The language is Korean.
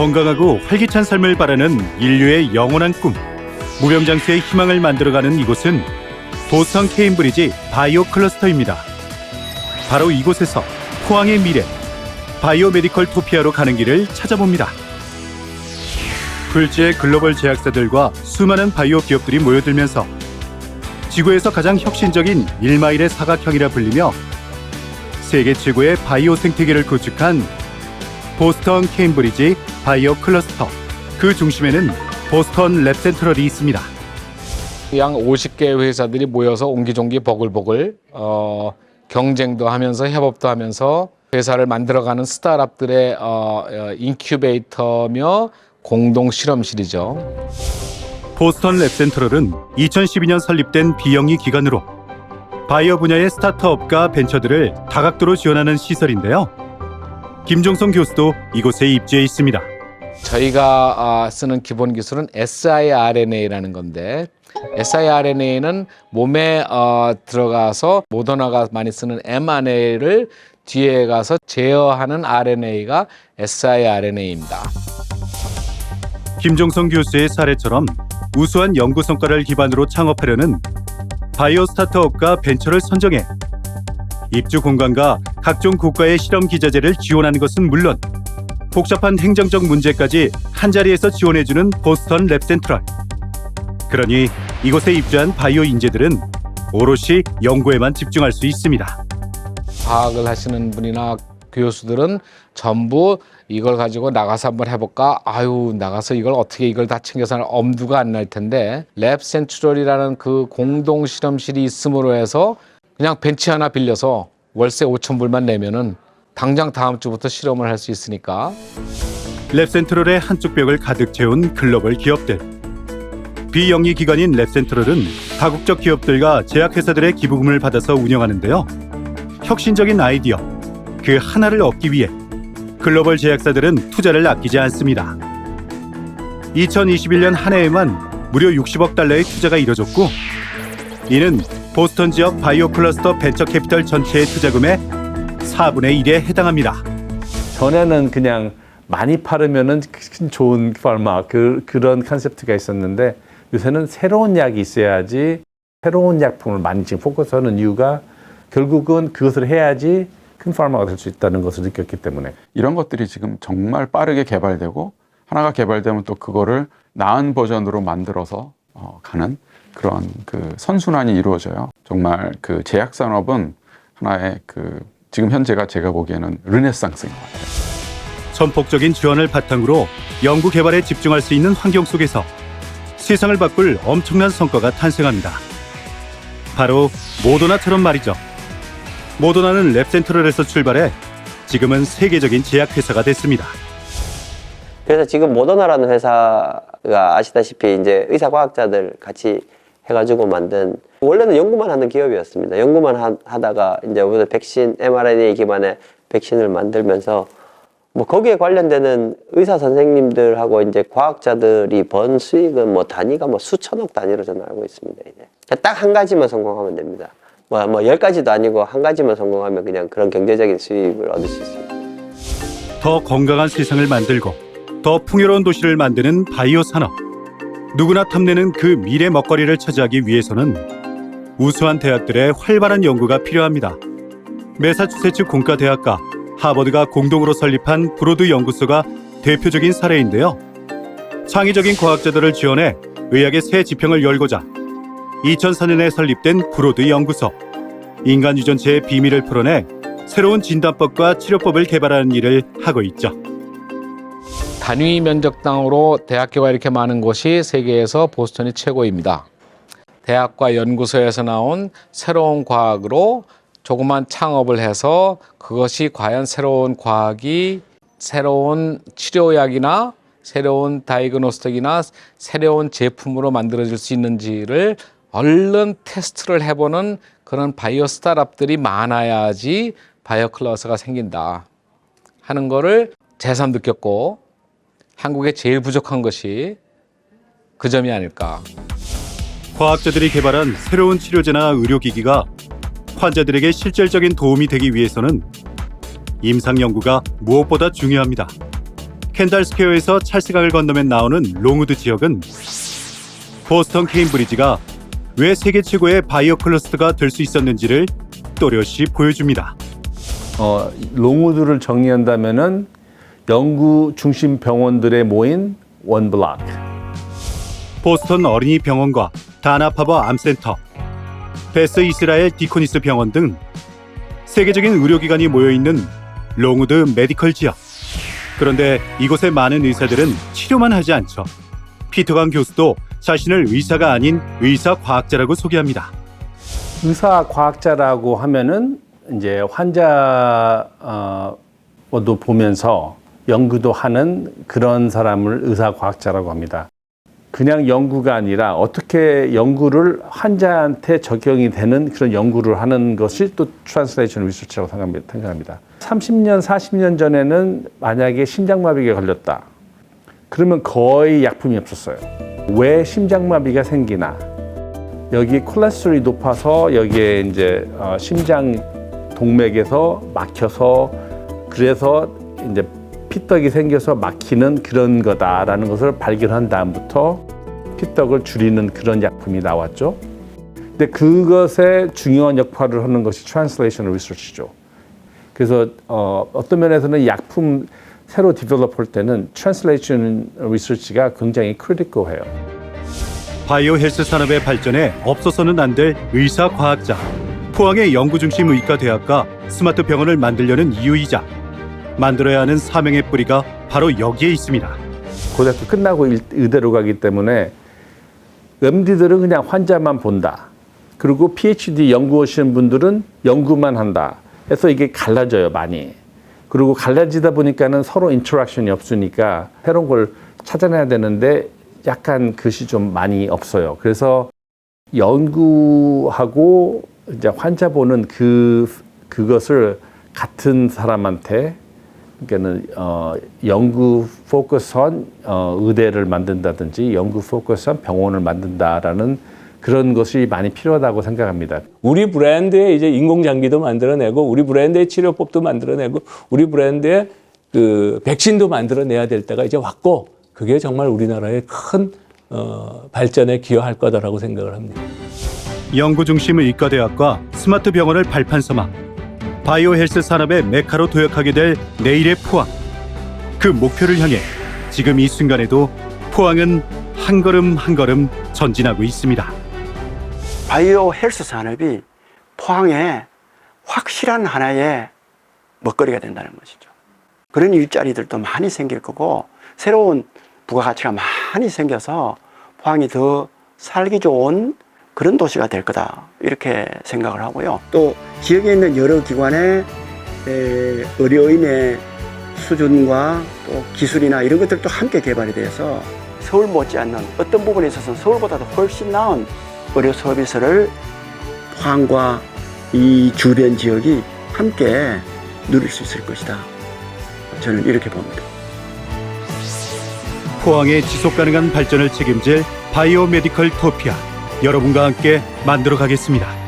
건강하고 활기찬 삶을 바라는 인류의 영원한 꿈, 무병장수의 희망을 만들어가는 이곳은 보스턴 케임브리지 바이오 클러스터입니다. 바로 이곳에서 포항의 미래, 바이오 메디컬 토피아로 가는 길을 찾아봅니다. 불지의 글로벌 제약사들과 수많은 바이오 기업들이 모여들면서 지구에서 가장 혁신적인 1마일의 사각형이라 불리며 세계 최고의 바이오 생태계를 구축한 보스턴 케임브리지 바이오 클러스터 그 중심에는 보스턴 랩 센트럴이 있습니다. 양 50개 회사들이 모여서 옹기종기 버글버글 어, 경쟁도 하면서 협업도 하면서 회사를 만들어가는 스타트업들의 어, 어, 인큐베이터며 공동 실험실이죠. 보스턴 랩 센트럴은 2012년 설립된 비영리 기관으로 바이오 분야의 스타트업과 벤처들을 다각도로 지원하는 시설인데요. 김종성 교수도 이곳에 입주해 있습니다. 저희가 아, 쓰는 기본 기술은 siRNA라는 건데 siRNA는 몸에 어, 들어가서 모더나가 많이 쓰는 mRNA를 뒤에 가서 제어하는 RNA가 siRNA입니다. 김종성 교수의 사례처럼 우수한 연구 성과를 기반으로 창업하려는 바이오 스타트업과 벤처를 선정해 입주 공간과 각종 국가의 실험 기자재를 지원하는 것은 물론 복잡한 행정적 문제까지 한 자리에서 지원해주는 보스턴 랩 센트럴. 그러니 이곳에 입주한 바이오 인재들은 오롯이 연구에만 집중할 수 있습니다. 과학을 하시는 분이나 교수들은 전부 이걸 가지고 나가서 한번 해볼까? 아유 나가서 이걸 어떻게 이걸 다 챙겨서 할 엄두가 안 날 텐데 랩 센트럴이라는 그 공동 실험실이 있음으로 해서 그냥 벤치 하나 빌려서 월세 5천 불만 내면은 당장 다음 주부터 실험을 할 수 있으니까 랩 센트럴의 한쪽 벽을 가득 채운 글로벌 기업들. 비영리 기관인 랩 센트럴은 다국적 기업들과 제약회사들의 기부금을 받아서 운영하는데요. 혁신적인 아이디어 그 하나를 얻기 위해 글로벌 제약사들은 투자를 아끼지 않습니다. 2021년 한 해에만 무려 60억 달러의 투자가 이뤄졌고 이는 보스턴 지역 바이오 클러스터 벤처 캐피털 전체의 투자금의 4분의 1에 해당합니다. 전에는 그냥 많이 팔으면은 큰 좋은 파마 그, 그런 컨셉트가 있었는데 요새는 새로운 약이 있어야지 새로운 약품을 많이 지금 포커스하는 이유가 결국은 그것을 해야지 큰 파마가 될 수 있다는 것을 느꼈기 때문에 이런 것들이 지금 정말 빠르게 개발되고 하나가 개발되면 또 그거를 나은 버전으로 만들어서 어, 가는 그런 그 선순환이 이루어져요. 정말 그 제약 산업은 하나의 그 지금 현재가 제가 보기에는 르네상스인 것 같아요. 전폭적인 지원을 바탕으로 연구 개발에 집중할 수 있는 환경 속에서 세상을 바꿀 엄청난 성과가 탄생합니다. 바로 모더나처럼 말이죠. 모더나는 랩센트럴에서 출발해 지금은 세계적인 제약회사가 됐습니다. 그래서 지금 모더나라는 회사가 아시다시피 이제 의사과학자들 같이 해가지고 만든 원래는 연구만 하는 기업이었습니다. 연구만 하, 하다가 이제 우리가 백신 mRNA 기반의 백신을 만들면서 뭐 거기에 관련되는 의사 선생님들하고 이제 과학자들이 번 수익은 뭐 단위가 뭐 수천억 단위로 저는 알고 있습니다. 이제 딱 한 가지만 성공하면 됩니다. 뭐 뭐 열 가지도 아니고 한 가지만 성공하면 그냥 그런 경제적인 수익을 얻을 수 있습니다. 더 건강한 세상을 만들고 더 풍요로운 도시를 만드는 바이오 산업. 누구나 탐내는 그 미래 먹거리를 차지하기 위해서는 우수한 대학들의 활발한 연구가 필요합니다. 매사추세츠 공과대학과 하버드가 공동으로 설립한 브로드 연구소가 대표적인 사례인데요. 창의적인 과학자들을 지원해 의학의 새 지평을 열고자 2004년에 설립된 브로드 연구소. 인간 유전체의 비밀을 풀어내 새로운 진단법과 치료법을 개발하는 일을 하고 있죠. 단위 면적당으로 대학교가 이렇게 많은 곳이 세계에서 보스턴이 최고입니다. 대학과 연구소에서 나온 새로운 과학으로 조그만 창업을 해서 그것이 과연 새로운 과학이 새로운 치료약이나 새로운 다이그노스틱이나 새로운 제품으로 만들어질 수 있는지를 얼른 테스트를 해보는 그런 바이오 스타트업들이 많아야지 바이오 클러스가 생긴다 하는 거를 새삼 느꼈고 한국에 제일 부족한 것이 그 점이 아닐까. 과학자들이 개발한 새로운 치료제나 의료기기가 환자들에게 실질적인 도움이 되기 위해서는 임상 연구가 무엇보다 중요합니다. 캔달 스퀘어에서 찰스강을 건너면 나오는 롱우드 지역은 보스턴 케임브리지가 왜 세계 최고의 바이오 클러스터가 될 수 있었는지를 또렷이 보여줍니다. 어, 롱우드를 정리한다면은 연구 중심 병원들의 모인 원 블락. 보스턴 어린이 병원과 다나파버 암센터, 베스 이스라엘 디코니스 병원 등 세계적인 의료기관이 모여 있는 롱우드 메디컬 지역. 그런데 이곳의 많은 의사들은 치료만 하지 않죠. 피터강 교수도 자신을 의사가 아닌 의사 과학자라고 소개합니다. 의사 과학자라고 하면은 이제 환자 어, 도 보면서 연구도 하는 그런 사람을 의사 과학자라고 합니다. 그냥 연구가 아니라 어떻게 연구를 환자한테 적용이 되는 그런 연구를 하는 것이 또 트랜스레이션 리서치라고 생각합니다. 생각합니다. 30년, 40년 전에는 만약에 심장마비가 걸렸다. 그러면 거의 약품이 없었어요. 왜 심장마비가 생기나? 여기 콜레스테롤이 높아서 여기에 이제 어, 심장 동맥에서 막혀서 그래서 이제 피떡이 생겨서 막히는 그런 거다라는 것을 발견한 다음부터 피떡을 줄이는 그런 약품이 나왔죠. 근데 그것에 중요한 역할을 하는 것이 트랜스레이션 리서치죠. 그래서 어, 어떤 면에서는 약품 새로 디벨롭할 때는 트랜스레이션 리서치가 굉장히 크리티컬해요. 바이오 헬스 산업의 발전에 없어서는 안 될 의사 과학자. 포항의 연구 중심 의과 대학과 스마트 병원을 만들려는 이유이자 만들어야 하는 사명의 뿌리가 바로 여기에 있습니다. 고등학교 끝나고 일- 의대로 가기 때문에 MD들은 그냥 환자만 본다. 그리고 PhD 연구하시는 분들은 연구만 한다. 그래서 이게 갈라져요, 많이. 그리고 갈라지다 보니까는 서로 인터랙션이 없으니까 새로운 걸 찾아내야 되는데 약간 그것이 좀 많이 없어요. 그래서 연구하고 이제 환자 보는 그 그것을 같은 사람한테 그러니까는 어, 연구 포커스한 어, 의대를 만든다든지 연구 포커스한 병원을 만든다라는 그런 것이 많이 필요하다고 생각합니다. 우리 브랜드의 이제 인공장기도 만들어내고 우리 브랜드의 치료법도 만들어내고 우리 브랜드의 그 백신도 만들어내야 될 때가 이제 왔고 그게 정말 우리나라의 큰 어, 발전에 기여할 거다라고 생각을 합니다. 연구 중심 의과대학과 스마트 병원을 발판 삼아 바이오 헬스 산업의 메카로 도약하게 될 내일의 포항. 그 목표를 향해 지금 이 순간에도 포항은 한 걸음 한 걸음 전진하고 있습니다. 바이오 헬스 산업이 포항에 확실한 하나의 먹거리가 된다는 것이죠. 그런 일자리들도 많이 생길 거고 새로운 부가가치가 많이 생겨서 포항이 더 살기 좋은 그런 도시가 될 거다 이렇게 생각을 하고요. 또 지역에 있는 여러 기관의 에, 의료인의 수준과 또 기술이나 이런 것들도 함께 개발이 돼서 서울 못지않는 어떤 부분에 있어서는 서울보다도 훨씬 나은 의료 서비스를 포항과 이 주변 지역이 함께 누릴 수 있을 것이다. 저는 이렇게 봅니다. 포항의 지속 가능한 발전을 책임질 바이오 메디컬 토피아. 여러분과 함께 만들어 가겠습니다.